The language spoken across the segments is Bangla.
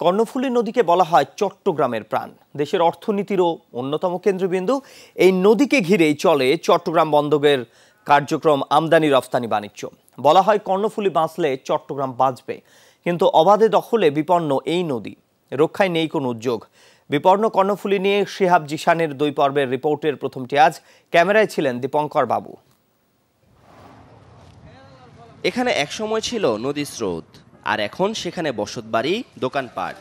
কর্ণফুলী নদীকে বলা হয় চট্টগ্রামের প্রাণ। দেশের অর্থনীতিরও অন্যতম কেন্দ্রবিন্দু। এই নদীকে ঘিরেই চলে চট্টগ্রাম বন্দরের কার্যক্রম আমদানি, রফতানি, বাণিজ্য। বলা হয় কর্ণফুলী বাঁচলে চট্টগ্রাম বাঁচবে। কিন্তু অবাধে দখলে বিপন্ন এই নদী। রক্ষায় নেই কোনো উদ্যোগ। বিপন্ন কর্ণফুলী নিয়ে শিহাব জিশানের দুই পর্বের রিপোর্টের প্রথমটি আজ। ক্যামেরায় ছিলেন দীপঙ্কর বাবু। এখানে একসময় ছিল নদী স্রোত। আর এখন সেখানে বসতবাড়ি দোকানপাট।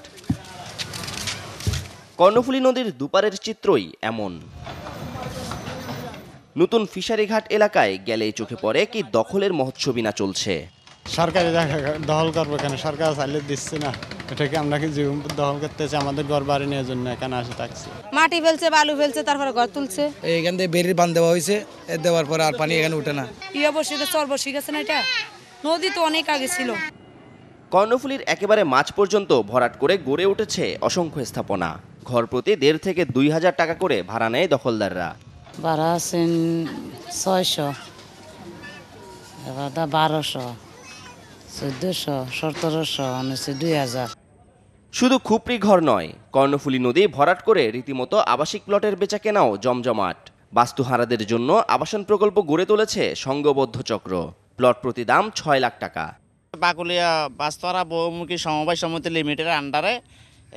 কর্ণফুলী নদীর দুপারের চিত্রই এমন। নতুন ফিশারি ঘাট এলাকায় গেলেই চোখে পড়ে কি দখলের মহোৎসবী না চলছে। সরকারি জায়গা দখল করব কেন? সরকার চাইলে দিচ্ছে না। এটাকে আমরা কি জীবন দখল করতেছি আমাদের ঘর বাড়ি নেওয়ার জন্য এখানে আসে থাকছি। মাটি ফেলছে বালু ফেলছে তারপরে ঘর তুলছে। এইখান থেকে বেরির বান দেওয়া হয়েছে। দেওয়ার পরে আর পানি এখানে উঠে না। ইয়ে বসিতে চর বসে গেছে না এটা? নদী তো অনেক আগে ছিল। কর্ণফুলীর একেবারে মাঝ পর্যন্ত ভরাট করে গড়ে উঠেছে অসংখ্য স্থাপনা। ঘর প্রতি দেড় থেকে দুই হাজার টাকা করে ভাড়া নেয় দখলদাররা। ভাড়া আছেন ছয়শো এবার বারোশো চোদ্দোশো সতেরোশো উনিশশো দুই হাজার। শুধু খুপড়ি ঘর নয় কর্ণফুলী নদী ভরাট করে রীতিমতো আবাসিক প্লটের বেচা কেনাও জমজমাট। বাস্তুহারাদের জন্য আবাসন প্রকল্প গড়ে তুলেছে সংঘবদ্ধ চক্র। প্লট প্রতি দাম ছয় লাখ টাকা। বাকুলিয়া বাস্তরা বহুমুখী সমবায় সমিতি লিমিটেডের আন্ডারে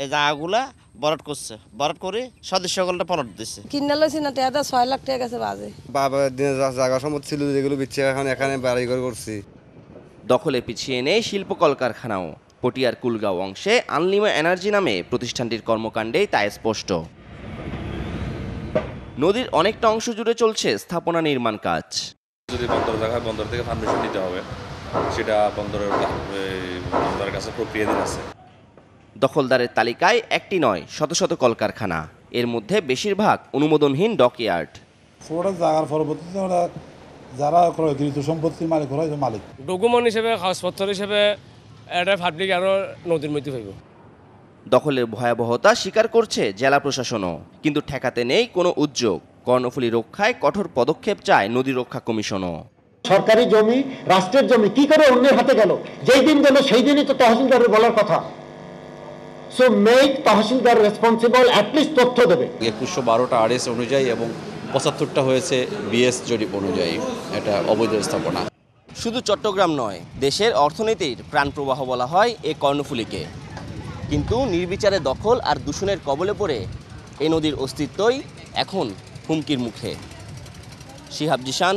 এই জায়গাগুলা বরট করছে। বরট করে সদস্যগুলো পলট দিচ্ছে কিনে লইছি না ছয় লাখ টাকা গেছে বাজে। বাবা দিনে যা জায়গা সম্পদ ছিল যেগুলো বিচ্ছে এখন এখানে বাড়ি ঘর করছি। দখলে পিছিয়ে নেই শিল্প কলকারখানাও। পটিয়ার কুলগাঁও অংশে আনলিমা এনার্জি নামে প্রতিষ্ঠানটির কর্মকাণ্ডেই তা স্পষ্ট। নদীর অনেকটা অংশ জুড়ে চলছে স্থাপনা নির্মাণ কাজ। যদি বন্দর জায়গায় বন্দর থেকে পারমিশন নিতে হবে সেটা বন্দরের বন্দরের কাছে প্রক্রিয়াধীন আছে। দখলদারের তালিকায় একটি নয় শত শত কলকারখানা। এর মধ্যে বেশিরভাগ অনুমোদনহীন ডকইয়ার্ড। পুরোটা জায়গার পরবর্তীতে ওরা যারা গৃহীত সম্পত্তির মালিক ওরা মালিক। ডকুমেন্ট হিসেবে কাগজপত্র হিসেবে এটা পাবলিক আরও নদীর মধ্যে হইব। দখলের ভয়াবহতা স্বীকার করছে জেলা প্রশাসনও। কিন্তু ঠেকাতে নেই কোনো উদ্যোগ। কর্ণফুলী রক্ষায় কঠোর পদক্ষেপ চায় নদী রক্ষা কমিশনও। সরকারি জমি রাষ্ট্রের জমি কি করে অন্যের হাতে গেল? যেই দিন গেল সেই দিনই তো তহসিলদারের বলার কথা। সো মেক তহসিলদার রেসপন্সিবল অ্যাটলিস্ট তথ্য দেবে। একুশশো বারোটা আরএস অনুযায়ী এবং পঁচাত্তরটা হয়েছে বিএস জরিপ অনুযায়ী এটা অবৈধ স্থাপনা। শুধু চট্টগ্রাম নয় দেশের অর্থনীতির প্রাণপ্রবাহ বলা হয় এ কর্ণফুলীকে। কিন্তু নির্বিচারে দখল আর দূষণের কবলে পড়ে এ নদীর অস্তিত্বই এখন হুমকির মুখে। শিহাব জিশান